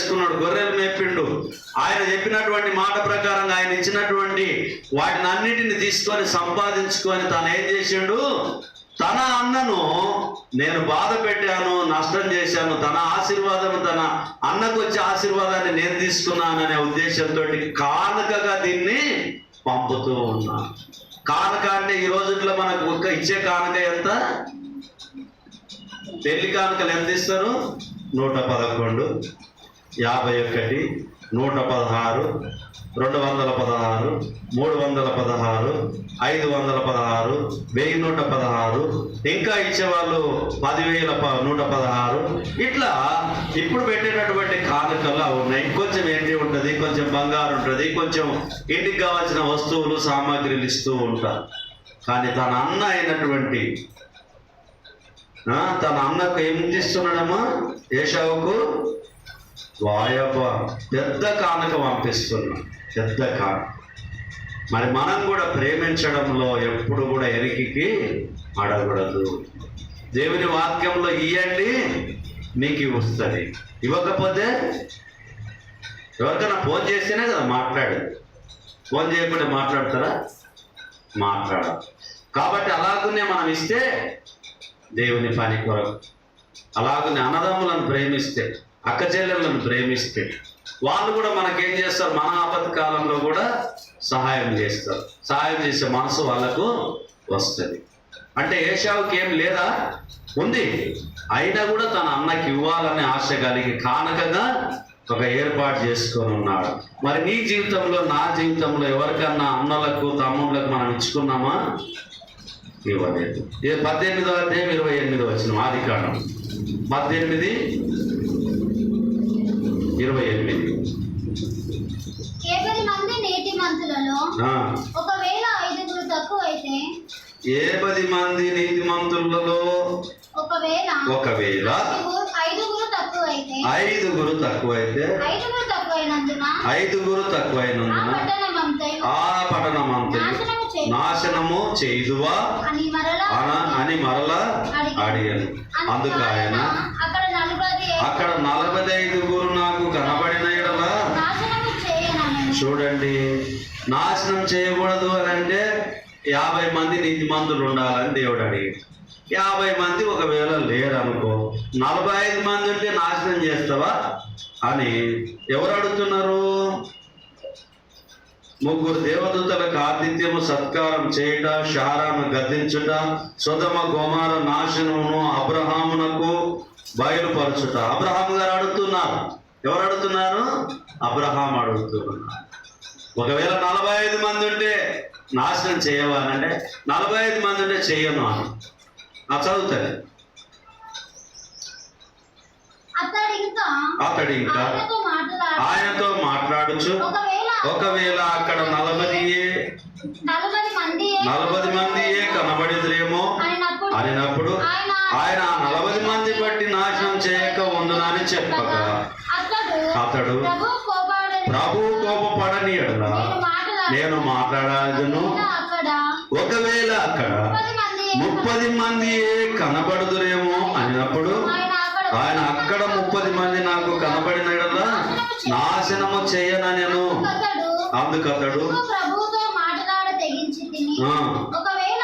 చేసుకున్నాడు గొర్రెలు మేపిండు. ఆయన చెప్పినటువంటి మాట ప్రకారం ఆయన ఇచ్చినటువంటి వాటిని అన్నిటిని తీసుకొని సంపాదించుకొని తను ఏం చేసిండు? తన అన్నను నేను బాధ పెట్టాను నష్టం చేశాను తన ఆశీర్వాదం తన అన్నకు వచ్చే ఆశీర్వాదాన్ని నేను తీసుకున్నాననే ఉద్దేశంతో కానుకగా దీన్ని పంపుతూ ఉన్నాను కానుక అంటే ఈ రోజుల్లో మనకు ఒక్క ఇచ్చే కానుక ఎంత? పెళ్ళి కానుకలు ఎంత ఇస్తారు? నూట పదకొండు. యాభై ఒకటి నూట పదహారు రెండు వందల పదహారు మూడు వందల పదహారు ఐదు వందల పదహారు వెయ్యి నూట పదహారు ఇంకా ఇచ్చేవాళ్ళు పదివేల ప నూట పదహారు. ఇట్లా ఇప్పుడు పెట్టేటటువంటి కానుకలు అవి ఉన్నాయి. కొంచెం ఏంటి ఉంటుంది కొంచెం బంగారు ఉంటుంది కొంచెం ఇంటికి కావాల్సిన వస్తువులు సామాగ్రిలు ఇస్తూ ఉంటారు. కానీ తన అన్న అయినటువంటి తన అన్నకు ఏం ఇస్తున్నాడమ్మా? ఏషావుకు వాయప పెద్ద కానుక పంపిస్తున్నాం పెద్ద కానుక. మరి మనం కూడా ప్రేమించడంలో ఎప్పుడు కూడా ఎరికికి అడగకూడదు దేవుని వాక్యంలో ఇయ్యండి మీకు వస్తుంది ఇవ్వకపోతే ఎవరికైనా ఫోన్ చేస్తేనే కదా మాట్లాడు. ఫోన్ చేయకుండా మాట్లాడతారా? మాట్లాడ కాబట్టి అలాగనే మనం ఇస్తే దేవుని పని కొరకు అలాగనే అన్నదమ్ములను ప్రేమిస్తే అక్క చెల్లెళ్ళను ప్రేమిస్తే వాళ్ళు కూడా మనకేం చేస్తారు? మన ఆపత్కాలంలో కూడా సహాయం చేస్తారు. సహాయం చేసే మనసు వాళ్ళకు వస్తుంది. అంటే ఏషావుకి ఏం లేదా? ఉంది. అయినా కూడా తన అన్నకి ఇవ్వాలనే ఆశ కలిగి కానకగా ఒక ఏర్పాటు చేసుకొని ఉన్నాడు. మరి నీ జీవితంలో నా జీవితంలో ఎవరికన్నా అన్నలకు తమ్ముళ్ళకు మనం ఇచ్చుకున్నామా? ఇవ్వలేదు. ఏ పద్దెనిమిదో అధ్యాయం ఇరవై ఎనిమిది వచ్చిన ఆది కాండం. పద్దెనిమిది ఇరవై ఎనిమిది ఏ పది మంది నీతి మంతులలో ఒకవేళ ఐదుగురు పది మంది నీతిమంతులలో ఒకవేళ ఒకవేళ ఐదుగురు ఐదుగురు తక్కువైతే ఐదుగురు ఐదుగురు తక్కువైనందున ఐదుగురు ఆ తక్కువైనందున ఆ పట్టణమంతయు నాశనము చేయ నాశనము చేయుదువా? అని మరలా అడిగాను. అందుకు ఆయన అక్కడ నలభై ఐదుగురు నాకు కనబడిన ఎడల నాశనము చేయనని చూడండి నాశనం చేయకూడదు అని అంటే యాభై మంది నీతిమంతులు ఉండాలని దేవుడు అడిగాడు. యాభై మంది ఒకవేళ లేరు అనుకో నలభై ఐదు మంది ఉంటే నాశనం చేస్తావా అని ఎవరు అడుగుతున్నారు? ముగ్గురు దేవదూతలకు ఆతిథ్యము సత్కారం చేయుట షారాను గద్దించుట సుధమ గోమార నాశనమును అబ్రహామునకు బయలుపరచుట. అబ్రహాం గారు అడుగుతున్నారు. ఎవరు అడుగుతున్నారు? అబ్రహాం అడుగుతున్నారు. ఒకవేళ నలభై ఐదు మంది ఉంటే నాశనం చేయవా అని అంటే నలభై ఐదు మంది ఉంటే చెయ్యను అని. ఆ చదువుతుంది అతడు ఇంకా ఆయనతో మాట్లాడు ఆయనతో మాట్లాడుచు ఒకవేళ అక్కడ నలభై నలభై మంది మందియే కనబడిదురేమో అనినప్పుడు ఆయన నలభై మంది బట్టి నాశనం చేయక ఉండునని చెప్పగా అతడు ఎడల నేను నేను మాట్లాడాలను ఒకవేళ అక్కడ పది మంది ముప్పది మందియే కనబడుదురేమో అనినప్పుడు ఆయన అక్కడ ముప్పది మంది నాకు కనబడిన ఎడల నాశనము చేయనను అతడు అందుకతడు? "నువ్వు ప్రభువుతో మాట్లాడ తెగించి తిని ఆ, ఒకవేళ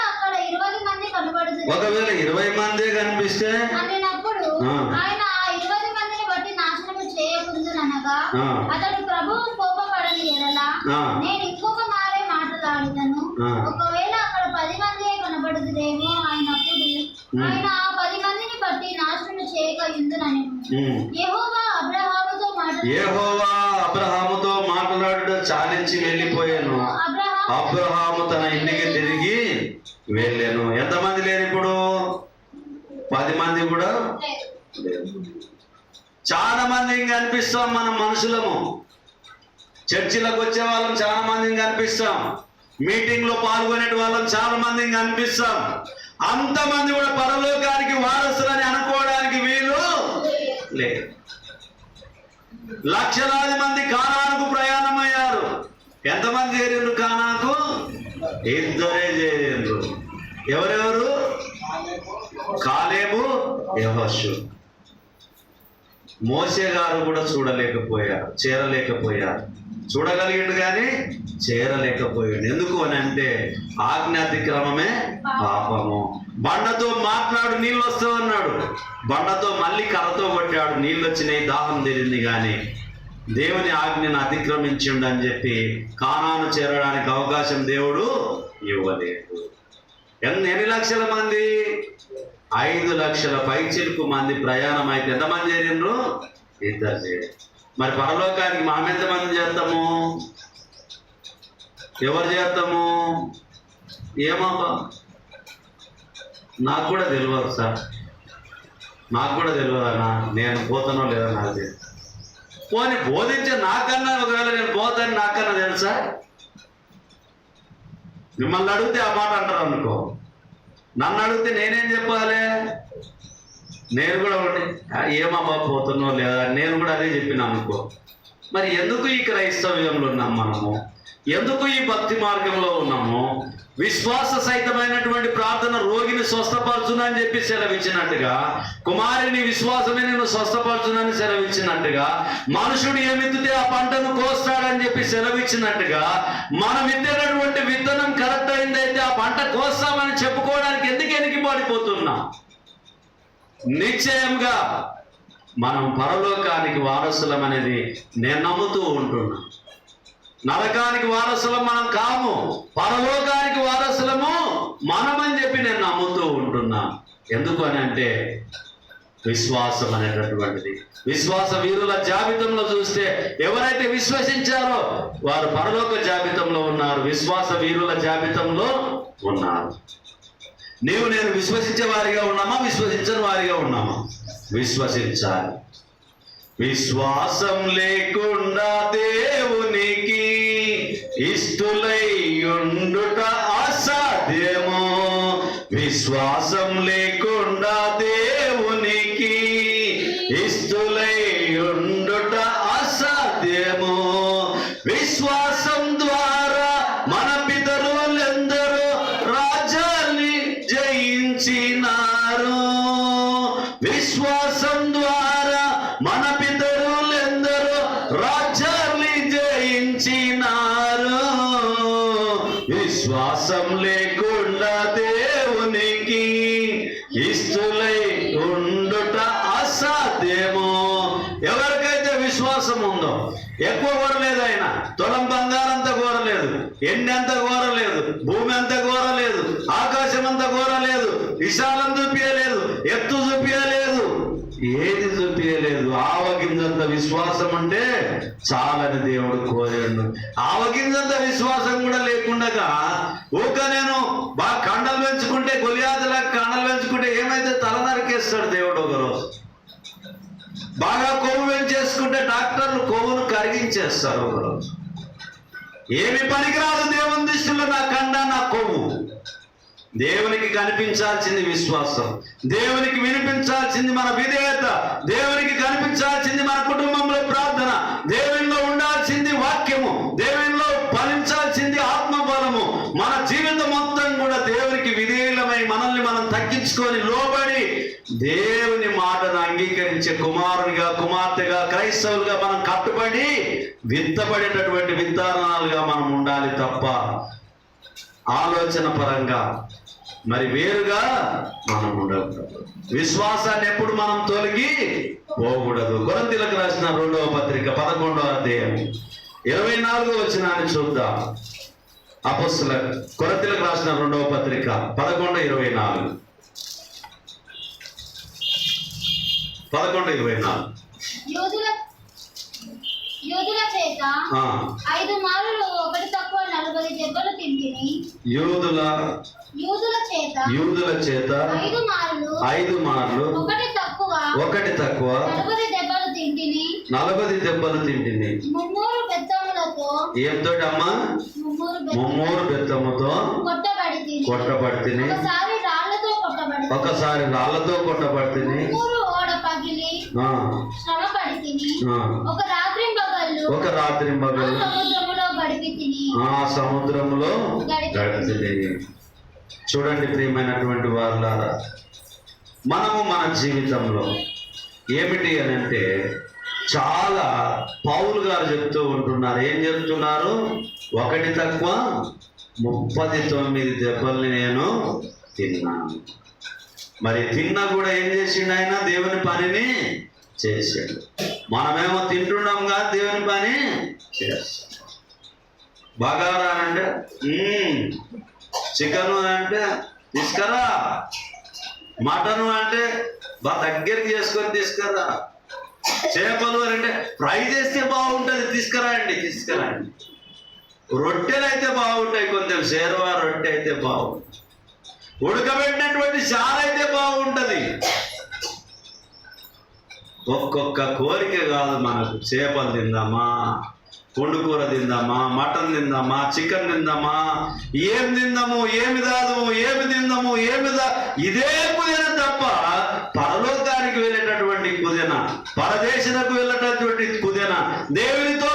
ఇరవై మంది మందే కనిపిస్తే. అతడు ఆ. నేను ఇంకొక మారే మాట్లాడుతాను. ఒకవేళ అక్కడ పది మంది కనబడుతుందేమో ఆయన ఆ పది మందిని బట్టి నాశనం చేయక ఇందునని. యెహోవా అబ్రహాముతో మాట్లాడు. యెహోవా అబ్రహాముతో మాట్లాడు చాలించి వెళ్ళిపోయాను. అబ్రహాము. తన ఇంటికి తిరిగి వెళ్ళాను. ఎంతమంది లేరు ఇప్పుడు? పది మంది కూడా. చాలా మందిని కనిపిస్తాం మనం మనుషులము. చర్చిలకు వచ్చే వాళ్ళం చాలా మందిని కనిపిస్తాం. మీటింగ్లో పాల్గొనే వాళ్ళం చాలా మందిని కనిపిస్తాం. అంతమంది కూడా పరలోకానికి వారసులని అనుకోవడానికి వీలు లేదు. లక్షలాది మంది కానాకు ప్రయాణమయ్యారు. ఎంతమంది చేరిండ్రు కానాకు ఇద్దరే చేరిండ్రు. ఎవరెవరు? కాలేబు యహోషు. మోసే గారు కూడా చూడలేకపోయారు చేరలేకపోయారు. చూడగలిగాడు కానీ చేరలేకపోయాడు. ఎందుకు అని అంటే ఆజ్ఞాతిక్రమమే పాపము. బండతో మాట్లాడు నీళ్ళు వస్తావన్నాడు బండతో మళ్ళీ కర్రతో కొట్టాడు నీళ్ళు వచ్చినాయి దాహం తీరింది కానీ దేవుని ఆజ్ఞను అతిక్రమించిండు అని చెప్పి కానాను చేరడానికి అవకాశం దేవుడు ఇవ్వలేదు. ఎన్ని ఎన్ని లక్షల మంది? ఐదు లక్షల పైచిలుకు మంది ప్రయాణం అయితే ఎంతమంది చేరిండ్రు? ఇద్దరు చేరి మరి పరలోకానికి మనం ఎంతమంది చేస్తాము? ఎవరు చేస్తాము? ఏమబ్బా నాకు కూడా తెలియదు సార్. నాకు కూడా తెలియదన్నా నేను పోతానో లేదో నాకు తెలియదు పోనీ బోధించే నాకన్నా ఒకవేళ నేను పోతాను నాకన్నా తెలుసా? మిమ్మల్ని అడిగితే ఆ మాట అంటారు అనుకో. నన్ను అడిగితే నేనేం చెప్పాలి? నేను కూడా ఉండి "ఆ, ఏమమ్మా లేదా? నేను కూడా అదే చెప్పిన అనుకో. మరి ఎందుకు ఈ క్రైస్తవ్యంలో ఉన్నాం మనము? ఎందుకు ఈ భక్తి మార్గంలో ఉన్నాము? విశ్వాస సహితమైనటువంటి ప్రార్థన రోగిని స్వస్థపరచును అని చెప్పి సెలవిచ్చినట్టుగా కుమారుని విశ్వాసమే నేను స్వస్థపరచునని సెలవిచ్చినట్టుగా మనుషుడు ఏమిత్తితే ఆ పంటను కోస్తాడని చెప్పి సెలవిచ్చినట్టుగా మనం విత్తేటటువంటి విత్తనం కరెక్ట్ అయిందైతే ఆ పంట కోస్తామని చెప్పుకోవడానికి ఎందుకు ఎనికి పడిపోతున్నాం నిశ్చయంగా మనం పరలోకానికి వారసులం అనేది నేను నమ్ముతూ ఉంటున్నా. నరకానికి వారసులం మనం కాము పరలోకానికి వారసులము మనమని చెప్పి నేను నమ్ముతూ ఉంటున్నా. ఎందుకు అని అంటే విశ్వాసం అనేటటువంటిది. విశ్వాస వీరుల జాబితంలో చూస్తే ఎవరైతే విశ్వసించారో వారు పరలోక జాబితంలో ఉన్నారు విశ్వాస వీరుల జాబితంలో ఉన్నారు. నీవు నేను విశ్వసించే వారిగా ఉన్నామా? విశ్వసించని వారిగా ఉన్నామా? విశ్వసించాలి. విశ్వాసం లేకుండా దేవునికి ఇష్టలై ఉండుట అసాధ్యమో. విశ్వాసం లేకుండా విశ్వాసం ద్వారా మన పితరులెందరూ రాజ్యాన్ని జయించినారు విశ్వాసం లేకుండా దేవునికి ఇష్టలై ఉండుట అసాధ్యము ఎవరికైతే విశ్వాసం ఉందో ఎక్కువ కోరలేదు ఆయన తులం బంగారంత కోరలేదు ఎండి అంత కోరలేదు భూమి అంత కోరలేదు ఆకాశం అంత కోరలేదు విశాలం చూపించలేదు ఎత్తు చూపించలేదు ఏది చూపించలేదు ఆవగింజంత విశ్వాసం అంటే చాలని దేవుడు కోరాడు ఆవగింజంత విశ్వాసం కూడా లేకుండా ఊక నేను బాగా కండలు పెంచుకుంటే గొలియాదులా కండలు పెంచుకుంటే ఏమైతే తల నరికేస్తాడు దేవుడు ఒకరోజు? బాగా కొవ్వు పెంచేసుకుంటే డాక్టర్లు కొవ్వును కరిగించేస్తారు ఒకరోజు. ఏమి పనికిరాదు దేవుని దృష్టిలో నా కండ నా కొవ్వు. దేవునికి కనిపించాల్సింది విశ్వాసం. దేవునికి వినిపించాల్సింది మన విధేయత. దేవునికి కనిపించాల్సింది మన కుటుంబంలో ప్రార్థన. దేవునిలో ఉండాల్సింది వాక్యము. దేవునిలో ఫలించాల్సింది ఆత్మబలము. మన జీవితం మొత్తం కూడా దేవునికి విధేయులమై మనల్ని మనం తగ్గించుకొని లోబడి దేవుని మాటను అంగీకరించే కుమారునిగా కుమార్తెగా క్రైస్తవులుగా మనం కట్టుబడి విత్తబడేటటువంటి విత్తనాలుగా మనం ఉండాలి తప్ప ఆలోచన పరంగా మరి వేరుగా మనం ఉండకూడదు విశ్వాసాన్ని ఎప్పుడు మనం తొలగి పోకూడదు. కొరంతిలకు రాసిన రెండవ పత్రిక పదకొండవ అధ్యాయం ఇరవై నాలుగో వచనాన్ని చూద్దాం. అపస్సుల కొరంతిలకు రాసిన రెండవ పత్రిక పదకొండు ఇరవై నాలుగు. పదకొండు ఇరవై నాలుగు. యూదుల చేత ఐదు మారులు ఒకటి తక్కువ నలభై దెబ్బలు తింటిని యూదుల యూదుల చేత ఐదు మారులు ఐదు మార్లు ఒకటి తక్కువ ఒకటి తక్కువ నలభై దెబ్బలు తింటిని. ఏంతో అమ్మా? ముమ్మూరు బెత్తముతో కొట్టబడి తిని కొట్టబడితిని. ఒకసారి రాళ్ళతో కొట్టబడితిని. ఒక రాత్రి ఒక రాత్రి ఆ సముద్రంలో గడిచింది చూడండి ప్రియమైనటువంటి వాళ్ళారా మనము మన జీవితంలో ఏమిటి అని అంటే చాలా పౌలు గారు చెప్తూ ఉంటున్నారు. ఏం చెప్తున్నారు? ఒకటి తక్కువ ముప్పది తొమ్మిది దెబ్బల్ని నేను తిన్నాను. మరి తిన్నా కూడా ఏం చేసిండు ఆయన? దేవుని పనిని చేశాడు మనమేమో తింటున్నాం కాదు దేవుని పని చేస్తాం బాగా అంటే చికెన్ అంటే తీసుకురా. మటన్ అంటే బాగా దగ్గరికి చేసుకొని తీసుకురా. చేపలు అంటే ఫ్రై చేస్తే బాగుంటుంది తీసుకురా అండి తీసుకురా అండి. రొట్టెలు అయితే బాగుంటాయి కొంచెం శేర్వా రొట్టె అయితే బాగుంటుంది. ఉడకబెట్టినటువంటి చారు అయితే బాగుంటుంది. ఒక్కొక్క కోరిక కాదు మనకు చేపలు తిందామా? కొండు కూర తిందామా మటన్ తిందామా చికెన్ తిందామా ఏం తిందాము ఏమి దాదు ఏమి తిందాము ఏమి దా ఇదే కుదిన తప్ప పరలోకానికి వెళ్ళేటటువంటి కుదిన పరదేశాలకు వెళ్ళేటటువంటి కుదిన దేవునితో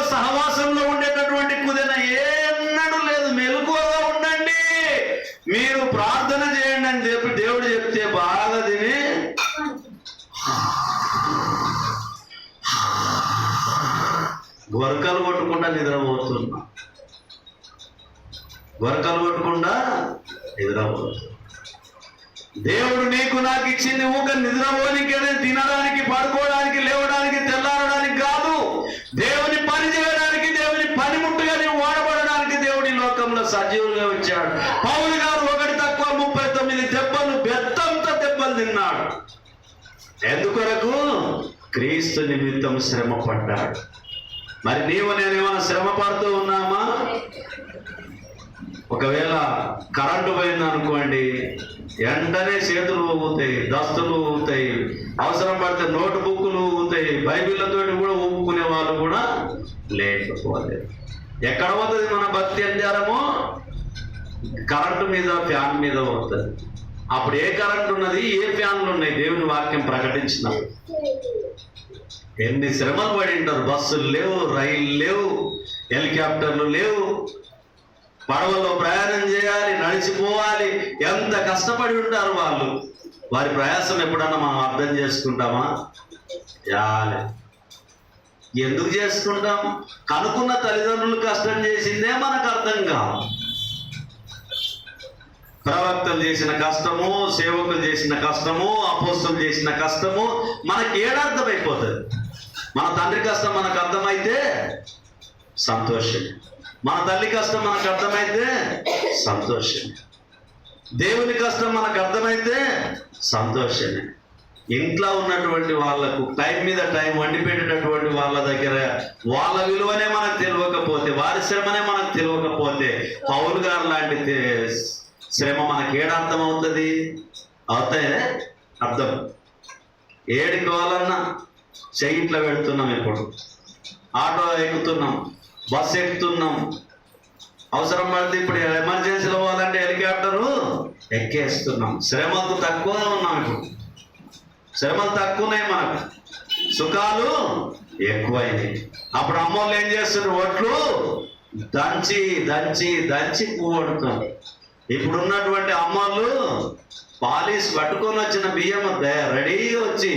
గొరకలు కొట్టకుండా నిద్రపోతున్నా. గొరకలు కొట్టకుండా నిద్రపోతున్నా. దేవుడు నీకు నాకు ఇచ్చింది ఊక నిద్రపోనికే తినడానికి పడుకోవడానికి లేవడానికి తెల్లారడానికి కాదు. దేవుని పని చేయడానికి దేవుని పనిముట్టుగా నీవు వాడబడడానికి దేవుడి లోకంలో సజీవులుగా వచ్చాడు. పౌరు గారు ఒకటి తక్కువ ముప్పై తొమ్మిది దెబ్బలు బెత్తంతో దెబ్బలు తిన్నాడు. ఎందుకొరకు? క్రీస్తు నిమిత్తం శ్రమ పడ్డాడు మరి నీవు నేను ఏమైనా శ్రమ పడుతూ ఉన్నామా? ఒకవేళ కరెంటు పోయింది అనుకోండి వెంటనే చేతులు ఊగుతాయి దస్తులు ఊగుతాయి అవసరం పడితే నోట్ బుక్కులు ఊగుతాయి బైబిళ్ళతో కూడా ఊపుకునే వాళ్ళు కూడా లేకపోలేదు. ఎక్కడ పోతుంది మన భక్తి అంటారమో కరెంటు మీద ఫ్యాన్ మీద పోతుంది. అప్పుడు ఏ కరెంట్ ఉన్నది? ఏ ఫ్యాన్లు ఉన్నాయి? దేవుని వాక్యం ప్రకటించిన ఎన్ని శ్రమలు పడి ఉంటారు బస్సులు లేవు రైళ్ళు లేవు హెలికాప్టర్లు లేవు. పడవలో ప్రయాణం చేయాలి నడిచిపోవాలి. ఎంత కష్టపడి ఉంటారు వాళ్ళు? వారి ప్రయాసం ఎప్పుడన్నా మనం అర్థం చేసుకుంటామా? చాలే ఎందుకు చేసుకుంటాం? కనుక్కున్న తల్లిదండ్రులు కష్టం చేసిందే మనకు అర్థం కాదు. ప్రవక్తలు చేసిన కష్టము సేవకులు చేసిన కష్టము అపోస్తులు చేసిన కష్టము మనకి ఏడర్థమైపోతుంది మన తండ్రి కష్టం మనకు అర్థమైతే సంతోషం. మన తల్లి కష్టం మనకు అర్థమైతే సంతోషం. దేవుని కష్టం మనకు అర్థమైతే సంతోషమే ఇంట్లో ఉన్నటువంటి వాళ్ళకు టైం మీద టైం వండి పెట్టేటటువంటి వాళ్ళ దగ్గర వాళ్ళ విలువనే మనకు తెలియకపోతే వారి శ్రమనే మనకు తెలియకపోతే పౌలు గారు లాంటి శ్రమ మనకి ఏడ అర్థం అవుతుంది అవుతాయి అర్థం. ఏడికి వాళ్ళన్నా ఇట్లా పెడుతున్నాం ఇప్పుడు. ఆటో ఎక్కుతున్నాం. బస్సు ఎక్కుతున్నాం. అవసరం పడితే ఇప్పుడు ఎమర్జెన్సీలో పోవాలంటే హెలికాప్టరు ఎక్కేస్తున్నాం. శ్రమకు తక్కువ ఉన్నాం ఇప్పుడు. శ్రమలు తక్కువనే మనకు. సుఖాలు ఎక్కువైనాయి. అప్పుడు అమ్మోళ్ళు ఏం చేస్తున్నారు? ఒట్లు దంచి దంచి దంచి కూడుతున్నారు ఇప్పుడు ఉన్నటువంటి అమ్మోళ్ళు పాలిస్ పట్టుకొని వచ్చిన బియ్యం రెడీ రెడీగా వచ్చి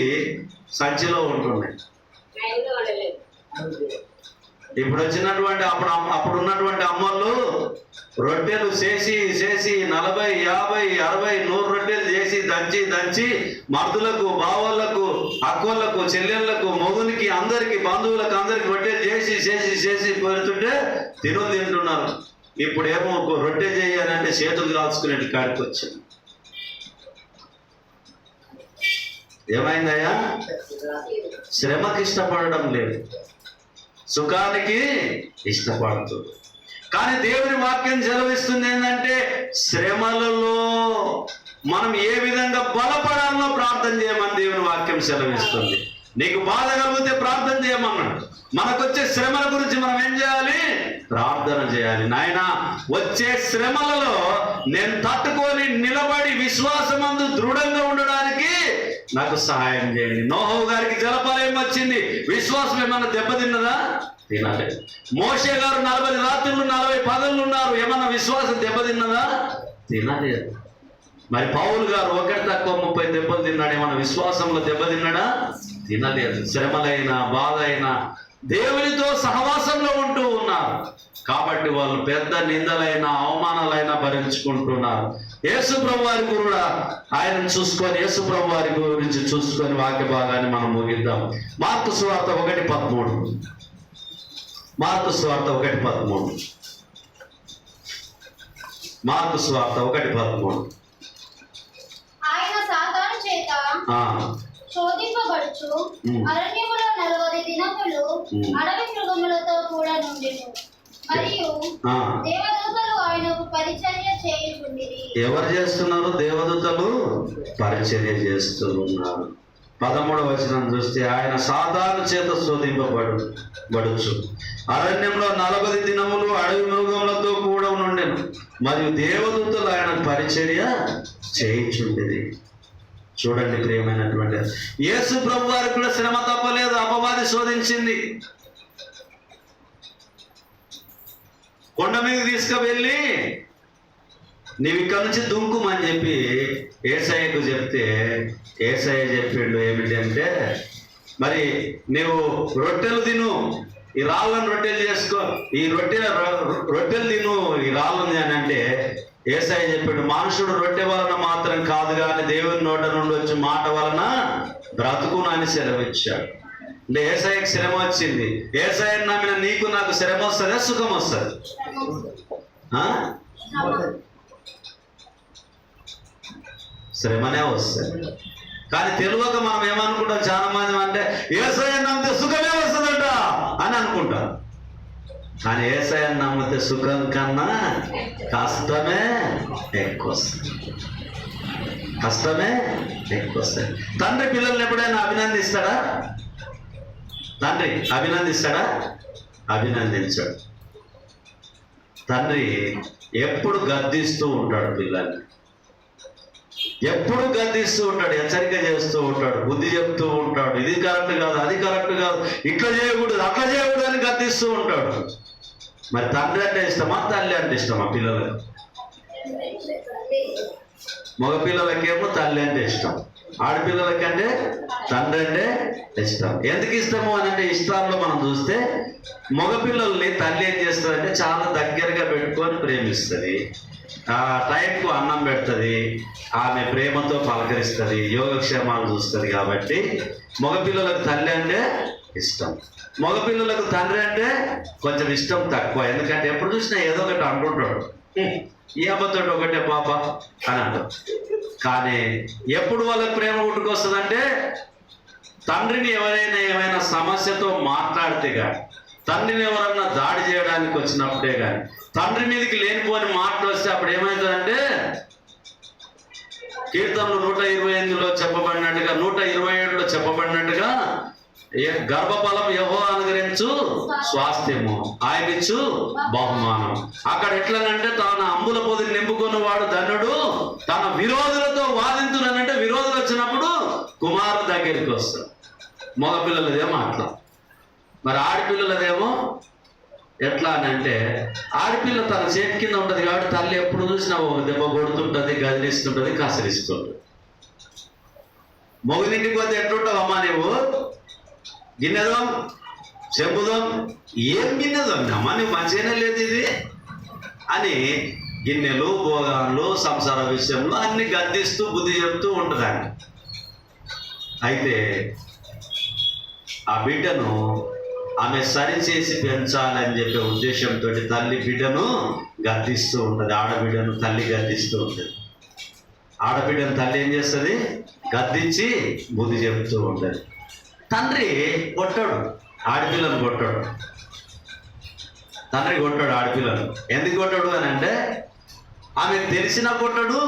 సంచిలో ఉంటున్నాయి ఇప్పుడు వచ్చినటువంటి అప్పుడు అప్పుడు ఉన్నటువంటి అమ్మలు రొట్టెలు చేసి చేసి నలభై యాభై అరవై నూరు రొట్టెలు చేసి దంచి దంచి మర్దులకు బావోళ్ళకు అక్కోళ్ళకు చెల్లెళ్ళకు మొగునికి అందరికి బంధువులకు అందరికి రొట్టెలు చేసి చేసి చేసి పెడుతుంటే తిను తింటున్నారు ఇప్పుడు ఏమో రొట్టె చేయాలంటే చేతులు కాల్చుకునేటి కాడికి వచ్చింది ఏమైందయ్యా? శ్రమకి ఇష్టపడడం లేదు. సుఖానికి ఇష్టపడుతుంది. కానీ దేవుని వాక్యం సెలవిస్తుంది ఏంటంటే శ్రమలలో మనం ఏ విధంగా బలపడాలో ప్రార్థన చేయమని దేవుని వాక్యం సెలవిస్తుంది. నీకు బాధ కలిగితే ప్రార్థన చేయమన్నాడు. మనకొచ్చే శ్రమల గురించి మనం ఏం చేయాలి? ప్రార్థన చేయాలి. నాయన వచ్చే శ్రమలలో నేను తట్టుకొని నిలబడి విశ్వాసమందు దృఢంగా ఉండడానికి నాకు సహాయం చేయండి. నోహవు గారికి జలపాలయం వచ్చింది. విశ్వాసం ఏమన్నా దెబ్బతిన్నదా? తినలేదు మోషే గారు నలభై రాత్రులు నలభై పదవులు ఉన్నారు. ఏమన్నా విశ్వాసం దెబ్బతిన్నదా? తినలేదు మరి పౌలు గారు ఒకటి తక్కువ ముప్పై దెబ్బలు తిన్నాడు. ఏమన్నా విశ్వాసంలో దెబ్బతిన్నాడా? తినలేదు శ్రమలైన బాధ అయినా దేవునితో సహవాసంలో ఉంటూ ఉన్నారు. కాబట్టి వాళ్ళు పెద్ద నిందలైన అవమానాలైనా భరించుకుంటున్నారు. యేసు వారి కూడా ఆయనను చూసుకొని యేసు వారి గురించి చూసుకొని వాక్య భాగాన్ని మనం ముగిద్దాం. మార్కు స్వార్థ ఒకటి పదమూడు. మార్కు స్వార్థ ఒకటి పదమూడు. మార్కు స్వార్థ ఒకటి పదమూడు. ఆయన సాతాను చేత ఆ, శోధింపబడుచు ఉమ్. అరణ్యములో నలుగురి దినములు. అడవి మృగములతో కూడా నుండెను. ఎవరు చేస్తున్నారు? దేవదూతలు పరిచర్య చేస్తూ ఉన్నారు పదమూడవ వచనం చూస్తే ఆయన సాధారణ చేత శోధింపబడు బడుచు అరణ్యంలో నలభై దినములు అడవి మృగములతో కూడా నుండెను మరియు దేవదూతలు ఆయన పరిచర్య చేయించుండేది చూడండి ప్రియమైనటువంటి యేసు ప్రభు వారికి కూడా శ్రమ తప్పలేదు అపవాది శోధించింది. కొండ మీద తీసుకువెళ్ళి నీవు ఇక్కడ నుంచి దుంకుమని చెప్పి ఏసఐకు చెప్తే ఏసఐ చెప్పిండు ఏమిటంటే మరి నీవు రొట్టెలు తిను ఈ రాళ్ళను రొట్టెలు చేసుకో ఈ రొట్టె రొ- రొట్టెలు తిను ఈ రాళ్ళని అని అంటే ఏసఐ చెప్పాడు మనుషుడు రొట్టె వలన మాత్రం కాదు కానీ దేవుని నోట నుండి వచ్చి మాట వలన బ్రతుకును అని సెలవిచ్చాడు. అంటే ఏసఐకి శ్రమ వచ్చింది. ఏసఐని నమ్మిన నీకు నాకు శ్రమ వస్తుందా సుఖం వస్తుంది? ఆ? శ్రమనే వస్తుంది. కానీ తెలియక మనం ఏమనుకుంటాం చాలా మంది అంటే ఏసఐ నమ్మితే సుఖమే వస్తుందట అని అనుకుంటాం కానీ ఏసఐ నమ్మితే సుఖం కన్నా కష్టమే ఎక్కువ వస్తుంది. కష్టమే ఎక్కువ వస్తుంది. తండ్రి పిల్లల్ని ఎప్పుడైనా అభినందిస్తాడా? తండ్రి అభినందిస్తాడా? అభినందించాడు. తండ్రి ఎప్పుడు గద్దిస్తూ ఉంటాడు పిల్లల్ని. ఎప్పుడు గద్దిస్తూ ఉంటాడు హెచ్చరిక చేస్తూ ఉంటాడు బుద్ధి చెప్తూ ఉంటాడు. ఇది కరెక్ట్ కాదు అది కరెక్ట్ కాదు ఇట్లా చేయకూడదు అట్లా చేయకూడదు అని గద్దిస్తూ ఉంటాడు. మరి తండ్రి అంటే ఇష్టమా తల్లి అంటే ఇష్టమా పిల్లలకు? మగపిల్లలకేమో తల్లి అంటే ఇష్టం. ఆడపిల్లలకంటే తండ్రి అంటే ఇష్టం. ఎందుకు ఇష్టము అని అంటే ఇష్టాల్లో మనం చూస్తే మగపిల్లల్ని తల్లి ఏం చేస్తుందంటే చాలా దగ్గరగా పెట్టుకొని ప్రేమిస్తుంది. ఆ టైంకు అన్నం పెడుతుంది. ఆమె ప్రేమతో పలకరిస్తుంది. యోగక్షేమాలు చూస్తుంది కాబట్టి మగపిల్లలకు తల్లి అంటే ఇష్టం. మగపిల్లలకు తండ్రి అంటే కొంచెం ఇష్టం తక్కువ. ఎందుకంటే ఎప్పుడు చూసినా ఏదో ఒకటి అంటుంటాడు. ఏ ఈ అబ్బతోటి ఒకటే పాప అని అంటాం. కానీ ఎప్పుడు వాళ్ళకి ప్రేమ పుట్టుకొస్తుందంటే తండ్రిని ఎవరైనా ఏమైనా సమస్యతో మాట్లాడితే కానీ తండ్రిని ఎవరన్నా దాడి చేయడానికి వచ్చినప్పుడే కానీ తండ్రి మీదకి లేనిపోని మాటలు వస్తే అప్పుడు ఏమవుతుందంటే కీర్తనలు నూట ఇరవై ఎనిమిదిలో చెప్పబడినట్టుగా నూట ఇరవై ఏడులో చెప్పబడినట్టుగా గర్భఫలం యహో అనుగ్రహించు? స్వాస్థ్యము. ఆయన ఇచ్చు బహుమానం. అక్కడ ఎట్లనంటే తన అంబుల పొదిని నింపుకున్న వాడు ధనుడు తన విరోధులతో వాదించునంటే విరోధులు వచ్చినప్పుడు కుమారుడు దగ్గరికి వస్తాడు. మగపిల్లలదేమో అట్లా. మరి ఆడపిల్లలదేమో ఎట్లా అని అంటే ఆడపిల్ల తన చేతి కింద ఉంటది కాబట్టి తల్లి ఎప్పుడు చూసినా దెబ్బ కొడుతుంటది గదిలిస్తుంటది కసిరిస్తుంటది. మొగుడింటికి పోతే ఎట్లుంటావు అమ్మా నువ్వు గిన్నెదం చెంబుదం ఏం గిన్నెదం? నమ్మని మంచిగానే లేదు ఇది. అని గిన్నెలు భోగాలు సంసార విషయంలో అన్ని గద్దిస్తూ బుద్ధి చెప్తూ ఉంటుందండి. అయితే ఆ బిడ్డను ఆమె సరిచేసి పెంచాలని చెప్పే ఉద్దేశంతో తల్లి బిడ్డను గద్దిస్తూ ఉంటుంది. ఆడబిడ్డను తల్లి గద్దిస్తూ ఉంటుంది. ఆడబిడ్డను తల్లి ఏం చేస్తుంది? గద్దించి బుద్ధి చెప్తూ ఉంటుంది. తండ్రి కొట్టాడు ఆడపిల్లను కొట్టాడు. తండ్రి కొట్టాడు ఆడపిల్లను. ఎందుకు కొట్టాడు అని అంటే ఆమె తెలిసినా కొట్టాడు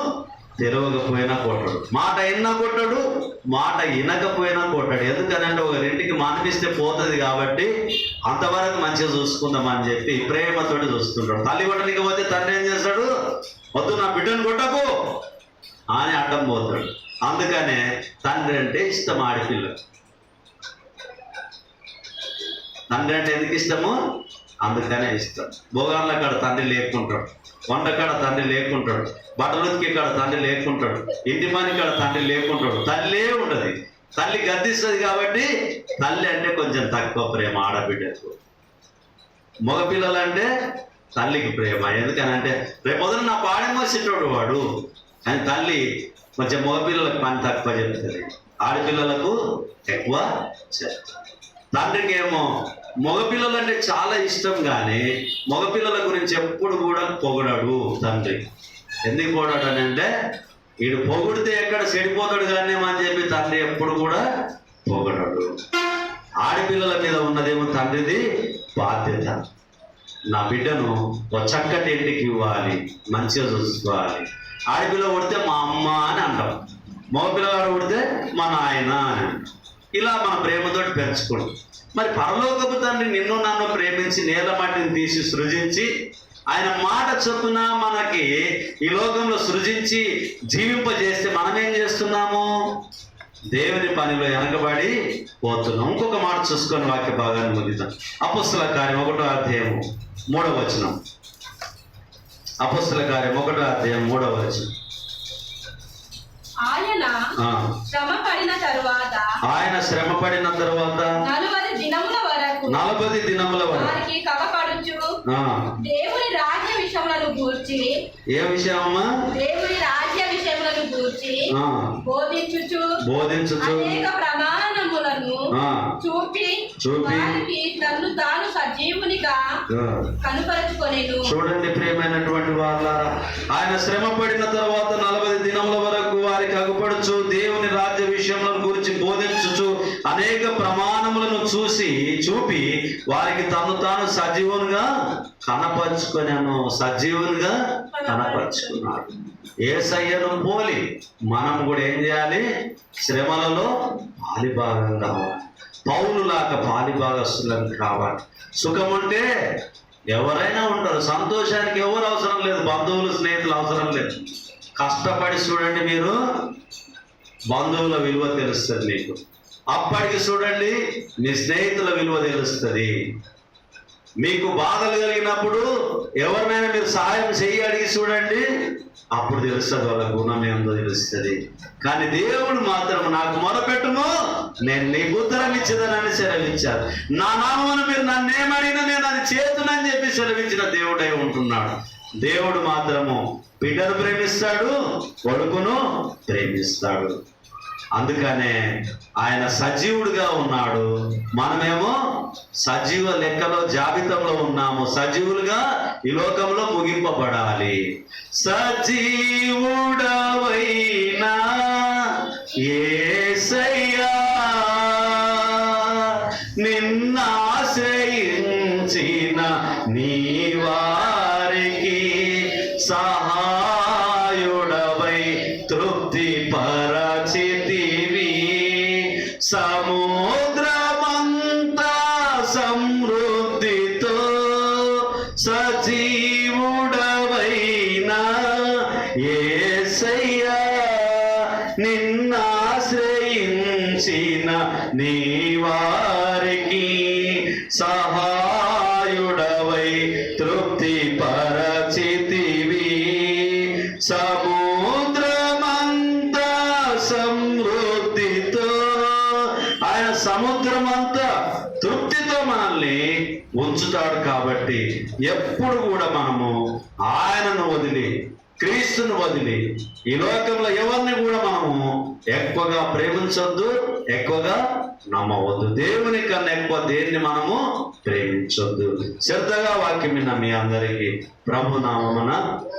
తెలియకపోయినా కొట్టాడు. మాట విన్నా కొట్టాడు మాట వినకపోయినా కొట్టాడు. ఎందుకనంటే ఒక రెంటికి మానిపిస్తే పోతుంది కాబట్టి అంతవరకు మంచిగా చూసుకుందాం అని చెప్పి ప్రేమతోటి చూస్తుంటాడు. తల్లి కొట్టడానికి పోతే తండ్రి ఏం చేస్తాడు? వద్దు నా బిడ్డను కొట్టకు అని అడ్డం పోతాడు. అందుకనే తండ్రి అంటే ఇష్టం ఆడపిల్ల. తండ్రి అంటే ఎందుకు ఇష్టము? అందుకనే ఇష్టం. భోగాల కాడ తండ్రి లేకుంటాడు. వంట కాడ తండ్రి లేకుంటాడు. బట్టలుతికి కాడ తండ్రి లేకుంటాడు. ఇంటి పని కాడ తండ్రి లేకుంటాడు. తల్లే ఉండదు. తల్లి గద్దిస్తుంది కాబట్టి తల్లి అంటే కొంచెం తక్కువ ప్రేమ ఆడబిడ్డకు. మగపిల్లలు అంటే తల్లికి ప్రేమ. ఎందుకనంటే రేపు పొద్దున నా పాడే మోసేటోడు వాడు. అని తల్లి కొంచెం మగపిల్లలకు పని తక్కువ చెప్తుంది. ఆడపిల్లలకు ఎక్కువ చెప్తుంది. తండ్రికి ఏమో మగపిల్లలు అంటే చాలా ఇష్టం కానీ మగపిల్లల గురించి ఎప్పుడు కూడా పొగడాడు తండ్రి. ఎందుకు పొగడాడు అని అంటే వీడు పొగిడితే ఎక్కడ చెడిపోతాడు కానీ అని చెప్పి తండ్రి ఎప్పుడు కూడా పొగడాడు. ఆడపిల్లల మీద ఉన్నదేమో తండ్రిది బాధ్యత. నా బిడ్డను ఒక చక్కటి ఇంటికి ఇవ్వాలి మంచిగా చూసుకోవాలి. ఆడపిల్ల కొడితే మా అమ్మ అని అంటాం. మగపిల్లగాడు కొడితే మా నాయన అని అంటాం. ఇలా మన ప్రేమతోటి పెంచుకోండి. మరి పరలోకపు తండ్రి నిన్ను నన్ను ప్రేమించి నేల మట్టిని తీసి సృజించి ఆయన మాట చొప్పున మనకి ఈ లోకంలో సృజించి జీవింపజేస్తే మనం ఏం చేస్తున్నాము? దేవుని పనిలో వెనకబడి పోతున్నాం. ఇంకొక మాట చూసుకొని వాక్య భాగాన్ని ముగిద్దాం. అపుస్తుల కార్యం ఒకటో అధ్యాయము మూడవ వచనం. అపుస్తుల కార్యం ఒకటో అధ్యాయం మూడవ వచనం. ఆయన శ్రమ పడిన తరువాత ఆయన శ్రమ పడిన తర్వాత నలువది దినముల వరకు నలభై దినముల వరకు. దేవుని రాజ్య విషయములను గూర్చి ఏ విషయమ్మా దేవుని రాజ్య విషయములను గూర్చి బోధించుచు బోధించుచు. అనేక ప్రమాణములను చూపి చూపి. తన్ను తాను సజీవునిగా. కనుపరుచుకొనేను. చూడండి ప్రియమైనటువంటి వాళ్ళ ఆయన శ్రమ పడిన తర్వాత నలభై దినముల వరకు వారికి అగుపడుచు దేవుని రాజ్య బోధించుచు అనేక ప్రమాణములను చూసి చూపి వారికి తను తాను సజీవునిగా కనపరుచుకొనాను. సజీవునిగా కనపరుచుకున్నాడు. ఏ సయ్యను పోలి మనం కూడా ఏం చేయాలి? శ్రమలలో పాలిభాగం కావాలి పౌరులాగా పాలిభాగస్తులం కావాలి. సుఖం అంటే ఎవరైనా ఉంటారు. సంతోషానికి ఎవరు అవసరం లేదు. బంధువులు స్నేహితులు అవసరం లేదు. కష్టపడి చూడండి మీరు. బంధువుల విలువ తెలుస్తుంది మీకు. అప్పటికి చూడండి మీ స్నేహితుల విలువ తెలుస్తుంది. మీకు బాధలు కలిగినప్పుడు ఎవరినైనా మీరు సహాయం చేయి అడిగి చూడండి అప్పుడు తెలుస్తుంది వాళ్ళ గుణం ఏందో తెలుస్తుంది. కానీ దేవుడు మాత్రం నాకు మొరపెట్టుము నేను నీకు ఉత్తరం ఇచ్చేదనని సెలవిచ్చారు నా నామను మీరు నన్ను ఏమడిగినా నేను అది చేతునని చెప్పి సెలవించిన దేవుడై ఉంటున్నాడు. దేవుడు మాత్రము బిడ్డను ప్రేమిస్తాడు కొడుకును ప్రేమిస్తాడు. అందుకనే ఆయన సజీవుడిగా ఉన్నాడు. మనమేమో సజీవ లెక్కలో జాబితంలో ఉన్నాము. సజీవులుగా ఈ లోకంలో ముగింపబడాలి. సజీవుడవైనా ఏసయ్యా నిన్నాశ్రయించిన నీ వారికి సహా వదిలి క్రీస్తును వదిలి ఈ లోకంలో ఎవరిని కూడా మనము ఎక్కువగా ప్రేమించొద్దు ఎక్కువగా నమ్మవద్దు. దేవుని కన్నా ఎక్కువ దేన్ని మనము ప్రేమించొద్దు. శ్రద్ధగా వాక్యం విన్న మీ అందరికీ ప్రభు నామమున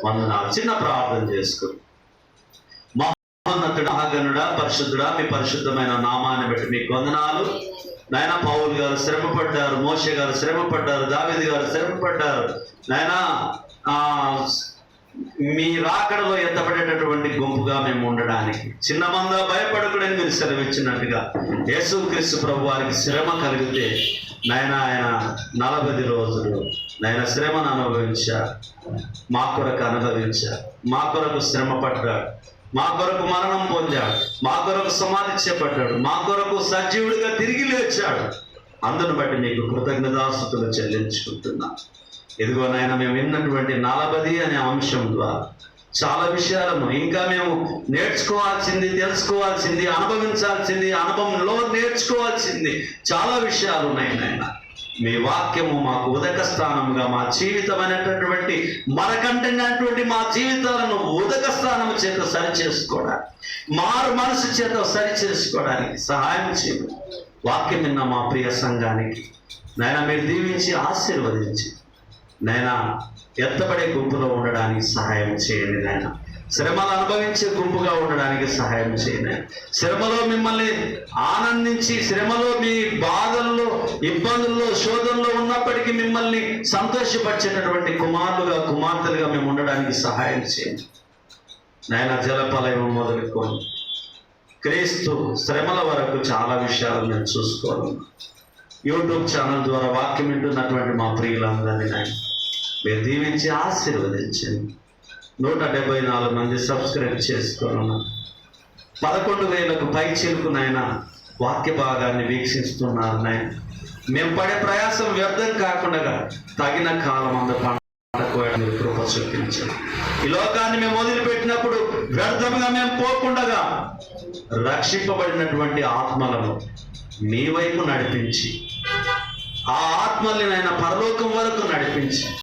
వందనాలు. చిన్న ప్రార్థన చేసుకుని మహోన్నతుడా మహాగణుడా పరిశుద్ధుడా మీ పరిశుద్ధమైన నామాన్ని బట్టి మీకు వందనాలు. నాయన పౌల్ గారు శ్రమ పడ్డారు మోషే గారు శ్రమ పడ్డారు దావిది గారు శ్రమ పడ్డారు నాయన ఆ, మీ రాకడలో ఎత్తబడేటటువంటి గుంపుగా మేము ఉండడానికి. చిన్న మంద భయపడకూడని మీరు సెలవిచ్చినట్టుగా యేసుక్రీస్తు ప్రభు వారికి శ్రమ కలిగితే నాయన ఆయన నలభై రోజులు నాయన శ్రమను అనుభవించా. మా కొరకు అనుభవించా. మా కొరకు శ్రమ పడ్డాడు. మా కొరకు మరణం పొందాడు. మా కొరకు సమాధి చేపట్టాడు. మా కొరకు సజీవుడిగా తిరిగి లేచాడు. అందును బట్టి మీకు కృతజ్ఞతాస్తుతులు చెల్లించుకుంటున్నాను ఎదుగో నాయన మేము విన్నటువంటి నలభది అనే అంశం ద్వారా. చాలా విషయాలను ఇంకా మేము నేర్చుకోవాల్సింది తెలుసుకోవాల్సింది అనుభవించాల్సింది అనుభవంలో నేర్చుకోవాల్సింది చాలా విషయాలు ఉన్నాయి నాయన. మీ వాక్యము మాకు ఉదక స్థానంగా మా జీవితం అనేటటువంటి మరకంటైనటువంటి మా జీవితాలను ఉదక స్థానం చేత సరి చేసుకోవడానికి మారు మనసు చేత సరి చేసుకోవడానికి సహాయం చేయండి వాక్యం విన్న మా ప్రియ సంఘానికి. నాయన మీరు దీవించి ఆశీర్వదించి నాయన ఎత్తబడే గుంపులో ఉండడానికి సహాయం చేయండి నాయన. శ్రమలు అనుభవించే గుంపుగా ఉండడానికి సహాయం చేయండి. శ్రమలో మిమ్మల్ని ఆనందించి శ్రమలో మీ బాధల్లో ఇబ్బందుల్లో శోధనలో ఉన్నప్పటికీ మిమ్మల్ని సంతోషపరిచేటటువంటి కుమారులుగా కుమార్తెలుగా మేము ఉండడానికి సహాయం చేయండి. నాయన జలపలయం మొదలుకోండి క్రీస్తు శ్రమల వరకు చాలా విషయాలు మేము చూసుకోవాలి. యూట్యూబ్ ఛానల్ ద్వారా వాక్యం వింటున్నటువంటి మా ప్రియులందరినీ నాయన. మీరు దీవించి ఆశీర్వదించండి. నూట డెబ్బై నాలుగు మంది సబ్స్క్రైబ్ చేసుకున్నాను. పదకొండు వేలకు పై చిలుకునైనా వాక్య భాగాన్ని వీక్షిస్తున్నారు నాయన మేము పడే ప్రయాసం వ్యర్థం కాకుండా తగిన కాలం అందు పంట కోయడం కృప చూపించండి. ఈ లోకాన్ని మేము వదిలిపెట్టినప్పుడు వ్యర్థంగా మేము పోకుండగా రక్షింపబడినటువంటి ఆత్మలను మీ వైపు నడిపించి ఆ ఆత్మల్ని నాయన పరలోకం వరకు నడిపించి